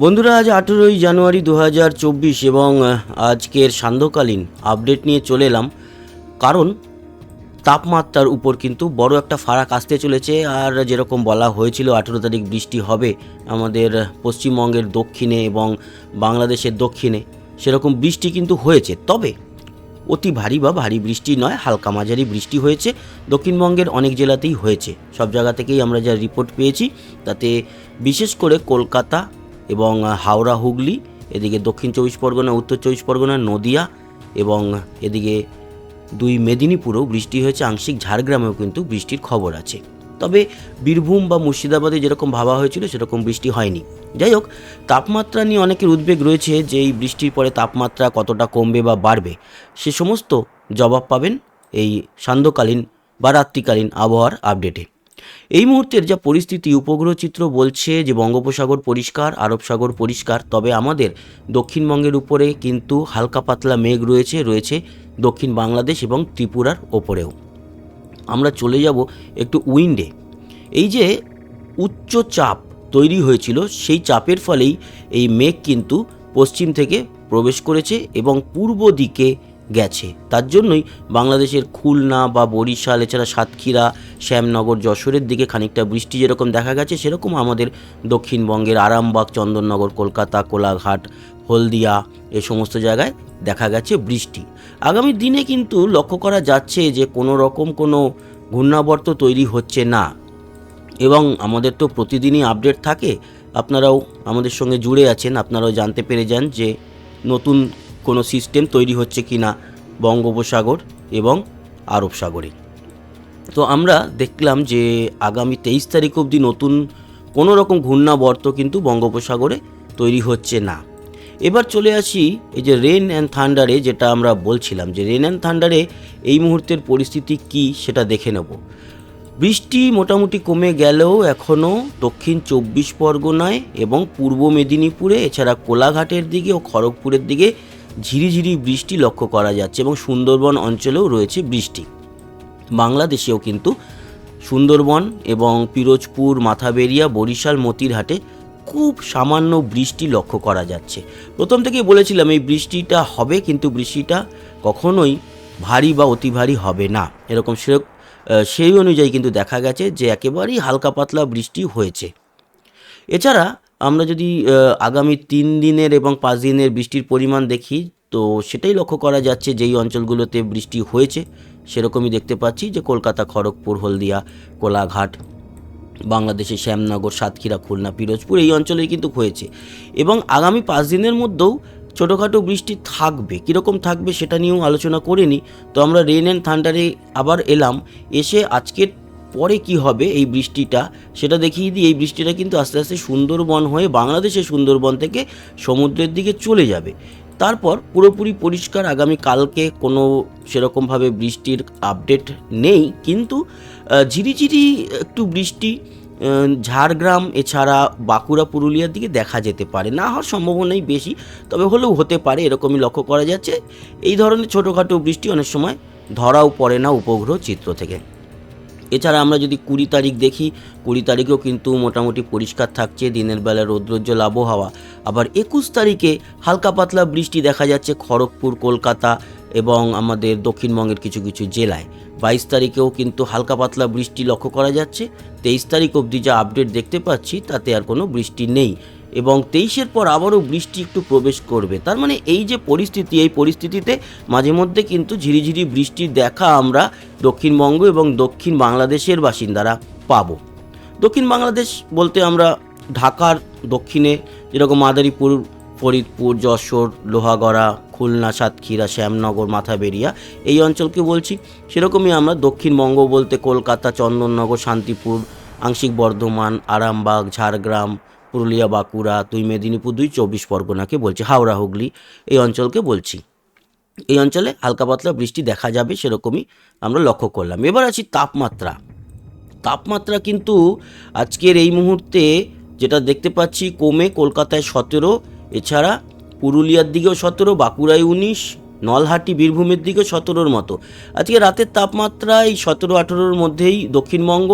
বন্ধুরা, আজ আঠেরোই জানুয়ারি দু হাজার চব্বিশ এবং আজকের সান্ধ্যকালীন আপডেট নিয়ে চলে এলাম। কারণ, তাপমাত্রার উপর কিন্তু বড় একটা ফারাক আসতে চলেছে। আর যেরকম বলা হয়েছিল, আঠেরো তারিখ বৃষ্টি হবে আমাদের পশ্চিমবঙ্গের দক্ষিণে এবং বাংলাদেশের দক্ষিণে। সেরকম বৃষ্টি কিন্তু হয়েছে। তবে, অতি ভারী বা ভারী বৃষ্টি নয়, হালকা মাঝারি বৃষ্টি হয়েছে। দক্ষিণবঙ্গের অনেক জেলাতেই হয়েছে। সব জায়গা থেকেই আমরা যা রিপোর্ট পেয়েছি, তাতে বিশেষ করে কলকাতা এবং হাওড়া হুগলি, এদিকে দক্ষিণ চব্বিশ পরগনা, উত্তর চব্বিশ পরগনা, নদিয়া এবং এদিকে দুই মেদিনীপুরেও বৃষ্টি হয়েছে। আংশিক ঝাড়গ্রামেও কিন্তু বৃষ্টির খবর আছে। তবে বীরভূম বা মুর্শিদাবাদে যেরকম ভাবা হয়েছিল, সেরকম বৃষ্টি হয়নি। যাই হোক, তাপমাত্রা নিয়ে অনেকের উদ্বেগ রয়েছে যে এই বৃষ্টির পরে তাপমাত্রা কতটা কমবে বা বাড়বে। সে সমস্ত জবাব পাবেন এই সান্ধ্যকালীন বা রাত্রিকালীন আবহাওয়ার আপডেটে। এই মুহূর্তের যা পরিস্থিতি, উপগ্রহ চিত্র বলছে যে বঙ্গোপসাগর পরিষ্কার, আরব সাগর পরিষ্কার, তবে আমাদের দক্ষিণবঙ্গের উপরে কিন্তু হালকা পাতলা মেঘ রয়েছে রয়েছে দক্ষিণ বাংলাদেশ এবং ত্রিপুরার ওপরেও। আমরা চলে যাব একটু উইন্ডে। এই যে উচ্চ চাপ তৈরি হয়েছিল, সেই চাপের ফলেই এই মেঘ কিন্তু পশ্চিম থেকে প্রবেশ করেছে এবং পূর্ব দিকে গেছে। তার জন্যই বাংলাদেশের খুলনা বা বরিশাল, এছাড়া সাতক্ষীরা, শ্যামনগর, যশোরের দিকে খানিকটা বৃষ্টি যেরকম দেখা গেছে, সেরকম আমাদের দক্ষিণবঙ্গের আরামবাগ, চন্দননগর, কলকাতা, কোলাঘাট, হলদিয়া, এ সমস্ত জায়গায় দেখা গেছে বৃষ্টি। আগামী দিনে কিন্তু লক্ষ্য করা যাচ্ছে যে কোনো রকম কোনো ঘূর্ণাবর্ত তৈরি হচ্ছে না। এবং আমাদের তো প্রতিদিনই আপডেট থাকে। আপনারাও আমাদের সঙ্গে জুড়ে আছেন। আপনারাও জানতে পেরে যান যে নতুন কোনো সিস্টেম তৈরি হচ্ছে কি না বঙ্গোপসাগর এবং আরব সাগরে। তো আমরা দেখলাম যে আগামী তেইশ তারিখ অবধি নতুন কোনো রকম ঘূর্ণাবর্ত কিন্তু বঙ্গোপসাগরে তৈরি হচ্ছে না। এবার চলে আসি এই যে রেন অ্যান্ড থান্ডারে যেটা আমরা বলছিলাম যে রেন অ্যান্ড থান্ডারে এই মুহূর্তের পরিস্থিতি কি সেটা দেখে নেব। বৃষ্টি মোটামুটি কমে গেলেও এখনও দক্ষিণ চব্বিশ পরগনায় এবং পূর্ব মেদিনীপুরে, এছাড়া কোলাঘাটের দিকে ও খড়গপুরের দিকে ঝিরিঝিরি বৃষ্টি লক্ষ্য করা যাচ্ছে এবং সুন্দরবন অঞ্চলেও রয়েছে বৃষ্টি। বাংলাদেশেও কিন্তু সুন্দরবন এবং পিরোজপুর, মাথাবেরিয়া, বরিশাল, মতিরহাটে খুব সামান্য বৃষ্টি লক্ষ্য করা যাচ্ছে। প্রথম থেকেই বলেছিলাম এই বৃষ্টিটা হবে কিন্তু বৃষ্টিটা কখনোই ভারী বা অতি ভারী হবে না। এরকম সে সেই অনুযায়ী কিন্তু দেখা গেছে যে একেবারেই হালকা পাতলা বৃষ্টি হয়েছে। এছাড়া আমরা যদি আগামী তিন দিনের এবং পাঁচ দিনের বৃষ্টির পরিমাণ দেখি, তো সেটাই লক্ষ্য করা যাচ্ছে যেই অঞ্চলগুলোতে বৃষ্টি হয়েছে। সেরকমই দেখতে পাচ্ছি যে কলকাতা, খড়গপুর, হলদিয়া, কোলাঘাট, বাংলাদেশের শ্যামনগর, সাতক্ষীরা, খুলনা, পিরোজপুর এই অঞ্চলেই কিন্তু হয়েছে। এবং আগামী পাঁচ দিনের মধ্যেও ছোটোখাটো বৃষ্টি থাকবে। কীরকম থাকবে সেটা নিয়েও আলোচনা করিনি। তো আমরা রেন অ্যান্ড থান্ডারে আবার এলাম। এসে আজকের পরে কি হবে এই বৃষ্টিটা, সেটা দেখিয়ে দিই। এই বৃষ্টিটা কিন্তু আস্তে আস্তে সুন্দরবন হয়ে বাংলাদেশের সুন্দরবন থেকে সমুদ্রের দিকে চলে যাবে। তারপর পুরোপুরি পরিষ্কার, আগামী কালকে কোনো সেরকমভাবে বৃষ্টির আপডেট নেই, কিন্তু ঝিরিঝিরি একটু বৃষ্টি ঝাড়গ্রাম, এছাড়া বাঁকুড়া, পুরুলিয়ার দিকে দেখা যেতে পারে। না হওয়ার সম্ভাবনাই বেশি, তবে হলেও হতে পারে, এরকমই লক্ষ্য করা যাচ্ছে। এই ধরনের ছোটোখাটো বৃষ্টি অনেক সময় ধরাও পড়ে না উপগ্রহ চিত্র থেকে। এছাড়া আমরা যদি কুড়ি তারিখ দেখি, কুড়ি তারিখেও কিন্তু মোটামুটি পরিষ্কার থাকছে, দিনের বেলা রৌদ্রোজ্জ্বল আবহাওয়া। আবার একুশ তারিখে হালকা পাতলা বৃষ্টি দেখা যাচ্ছে খড়গপুর, কলকাতা এবং আমাদের দক্ষিণবঙ্গের কিছু কিছু জেলায়। বাইশ তারিখেও কিন্তু হালকা পাতলা বৃষ্টি লক্ষ্য করা যাচ্ছে। তেইশ তারিখ অবধি যা আপডেট দেখতে পাচ্ছি, তাতে আর কোনো বৃষ্টি নেই। এবং তেইশের পর আবারও বৃষ্টি একটু প্রবেশ করবে। তার মানে এই যে পরিস্থিতি, এই পরিস্থিতিতে মাঝে মধ্যে কিন্তু ঝিরিঝিরি বৃষ্টির দেখা আমরা দক্ষিণবঙ্গ এবং দক্ষিণ বাংলাদেশের বাসিন্দারা পাবো। দক্ষিণ বাংলাদেশ বলতে আমরা ঢাকার দক্ষিণে, যেরকম মাদারীপুর, ফরিদপুর, যশোর, লোহাগড়া, খুলনা, সাতক্ষীরা, শ্যামনগর, মাথাবেরিয়া এই অঞ্চলকে বলছি। সেরকমই আমরা দক্ষিণবঙ্গ বলতে কলকাতা, চন্দননগর, শান্তিপুর, আংশিক বর্ধমান, আরামবাগ, ঝাড়গ্রাম পুরুলিয়া, বাঁকুড়া, দুই মেদিনীপুর, দুই চব্বিশ পরগনাকে বলছি, হাওড়া, হুগলি এই অঞ্চলকে বলছি। এই অঞ্চলে হালকা পাতলা বৃষ্টি দেখা যাবে সেরকমই আমরা লক্ষ্য করলাম। এবার আছি তাপমাত্রা। তাপমাত্রা কিন্তু আজকের এই মুহূর্তে যেটা দেখতে পাচ্ছি, কমে কলকাতায় সতেরো, এছাড়া পুরুলিয়ার দিকেও সতেরো, বাঁকুড়ায় উনিশ নলহাটি বীরভূমের দিকে সতেরোর মতো। আজকে রাতের তাপমাত্রা এই সতেরো আঠেরোর মধ্যেই দক্ষিণবঙ্গ,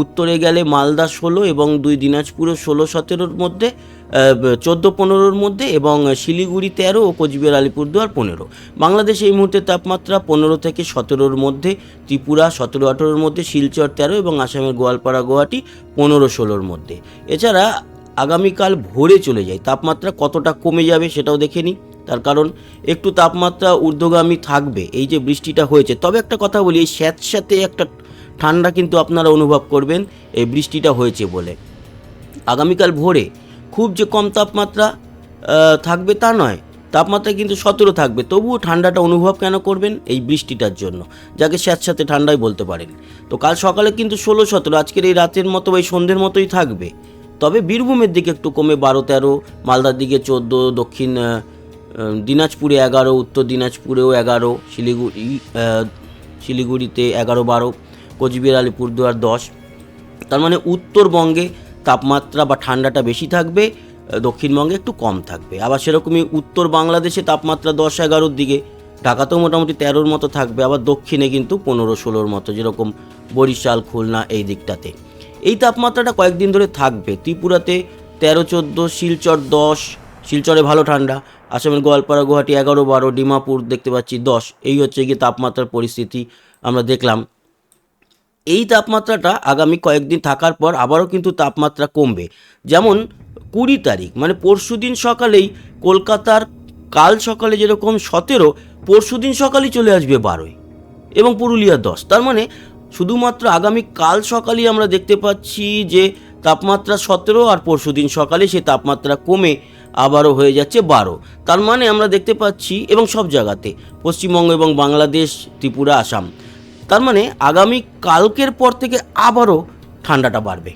উত্তরে গেলে মালদা ষোলো এবং দুই দিনাজপুরও ষোলো সতেরোর মধ্যে চোদ্দ পনেরোর মধ্যে এবং শিলিগুড়ি তেরো ও কোচবিহার আলিপুরদুয়ার পনেরো। বাংলাদেশে এই মুহূর্তে তাপমাত্রা পনেরো থেকে সতেরোর মধ্যে, ত্রিপুরা সতেরো আঠেরোর মধ্যে, শিলচর তেরো এবং আসামের গোয়ালপাড়া গুয়াহাটি পনেরো ষোলোর মধ্যে। এছাড়া আগামীকাল ভোরে চলে যায়। তাপমাত্রা কতটা কমে যাবে সেটাও দেখে নিই। তার কারণ একটু তাপমাত্রা ঊর্ধ্বগামী থাকবে, এই যে বৃষ্টিটা হয়েছে। তবে একটা কথা বলি, এই স্যাঁতস্যাঁতে একটা ঠান্ডা কিন্তু আপনারা অনুভব করবেন, এই বৃষ্টিটা হয়েছে বলে। আগামীকাল ভোরে খুব যে কম তাপমাত্রা থাকবে তা নয়, তাপমাত্রা কিন্তু সতেরো থাকবে। তবুও ঠান্ডাটা অনুভব কেন করবেন এই বৃষ্টিটার জন্য, যাকে স্যাঁতস্যাঁতে ঠান্ডাই বলতে পারেন। তো কাল সকালে কিন্তু ষোলো সতেরো, আজকের এই রাতের মতো বা এই সন্ধ্যের মতোই থাকবে। তবে বীরভূমের দিকে একটু কমে বারো তেরো, মালদার দিকে চোদ্দ, দক্ষিণ দিনাজপুরে এগারো, উত্তর দিনাজপুরেও এগারো, শিলিগুড়ি শিলিগুড়িতে এগারো বারো, কোচবিহার, আলিপুরদুয়ার দশ। তার মানে উত্তরবঙ্গে তাপমাত্রা বা ঠান্ডাটা বেশি থাকবে দক্ষিণবঙ্গে একটু কম থাকবে। আবার সেরকমই উত্তর বাংলাদেশে তাপমাত্রা দশ এগারোর দিকে, ঢাকাতেও মোটামুটি তেরোর মতো থাকবে, আবার দক্ষিণে কিন্তু পনেরো ষোলোর মতো, যেরকম বরিশাল, খুলনা এই দিকটাতে। এই তাপমাত্রাটা কয়েকদিন ধরে থাকবে। ত্রিপুরাতে তেরো, চোদ্দ, শিলচর দশ, শিলচরে ভালো ঠান্ডা আসামের গোয়ালপাড়া, গুয়াহাটি এগারো, বারো, ডিমাপুর দেখতে পাচ্ছি দশ। এই হচ্ছে গিয়ে তাপমাত্রার পরিস্থিতি আমরা দেখলাম। এই তাপমাত্রাটা আগামী কয়েকদিন থাকার পর আবারও কিন্তু তাপমাত্রা কমবে। যেমন কুড়ি তারিখ মানে পরশুদিন সকালেই কলকাতার কাল সকালে যেরকম সতেরো পরশুদিন সকালেই চলে আসবে বারোই এবং পুরুলিয়া দশ। তার মানে শুধুমাত্র আগামী কাল সকালেই আমরা দেখতে পাচ্ছি যে তাপমাত্রা সতেরো আর পরশুদিন সকালে সেই তাপমাত্রা কমে আবারও হয়ে যাচ্ছে বারো। তার মানে আমরা দেখতে পাচ্ছি এবং সব জায়গাতে, পশ্চিমবঙ্গ এবং বাংলাদেশ, ত্রিপুরা, আসাম। তার মানে আগামী কালকের পর থেকে আবারও ঠান্ডাটা বাড়বে।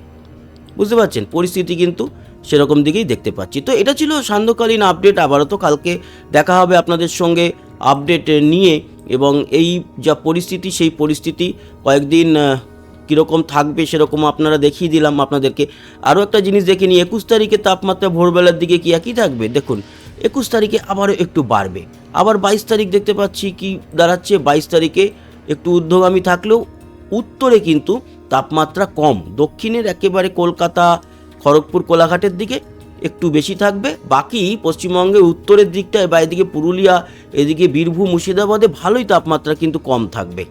বুঝতে পারছেন? পরিস্থিতি কিন্তু সেরকম দিকেই দেখতে পাচ্ছি। তো এটা ছিল সান্ধ্যকালীন আপডেট। আবারও তো কালকে দেখা হবে আপনাদের সঙ্গে আপডেট নিয়ে এবং এই যা পরিস্থিতি, সেই পরিস্থিতি কয়েকদিন কীরকম থাকবে সেরকম আপনারা দেখিয়ে দিলাম আপনাদেরকে। আরও একটা জিনিস দেখে নিই, একুশ তারিখে তাপমাত্রা ভোরবেলার দিকে কি একই থাকবে? দেখুন, একুশ তারিখে আবারও একটু বাড়বে। আবার বাইশ তারিখ দেখতে পাচ্ছি কি দাঁড়াচ্ছে, বাইশ তারিখে একটু ঊর্ধ্বগামী থাকলেও উত্তরে কিন্তু তাপমাত্রা কম। দক্ষিণের একেবারে কলকাতা, খড়গপুর, কোলাঘাটের দিকে একটু বেশি থাকবে। বাকি পশ্চিমবঙ্গের উত্তরের দিকটায় বা এদিকে পুরুলিয়া, এদিকে বীরভূম, মুর্শিদাবাদে ভালোই তাপমাত্রা কিন্তু কম থাকবে।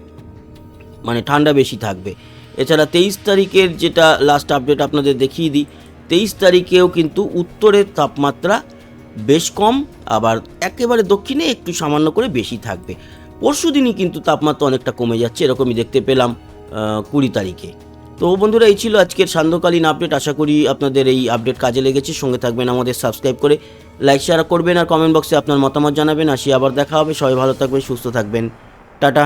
মানে ঠান্ডা বেশি থাকবে। এছাড়া তেইশ তারিখের যেটা লাস্ট আপডেট আপনাদের দেখিয়ে দিই, তেইশ তারিখেও কিন্তু উত্তরের তাপমাত্রা বেশ কম, আবার একেবারে দক্ষিণে একটু সামান্য করে বেশি থাকবে। পরশু দিনই কিন্তু তাপমাত্রা অনেকটা কমে যাচ্ছে, এরকমই দেখতে পেলাম কুড়ি তারিখে। তো বন্ধুরা, এই ছিল আজকের সান্ধ্যকালীন আপডেট আশা করি আপনাদের এই আপডেট কাজে লেগেছে। সঙ্গে থাকবেন আমাদের সাবস্ক্রাইব করে লাইক শেয়ার করবেন, আর কমেন্ট বক্সে আপনার মতামত জানাবেন। আসি আবার দেখা হবে। সবাই ভালো থাকবেন, সুস্থ থাকবেন। টাটা।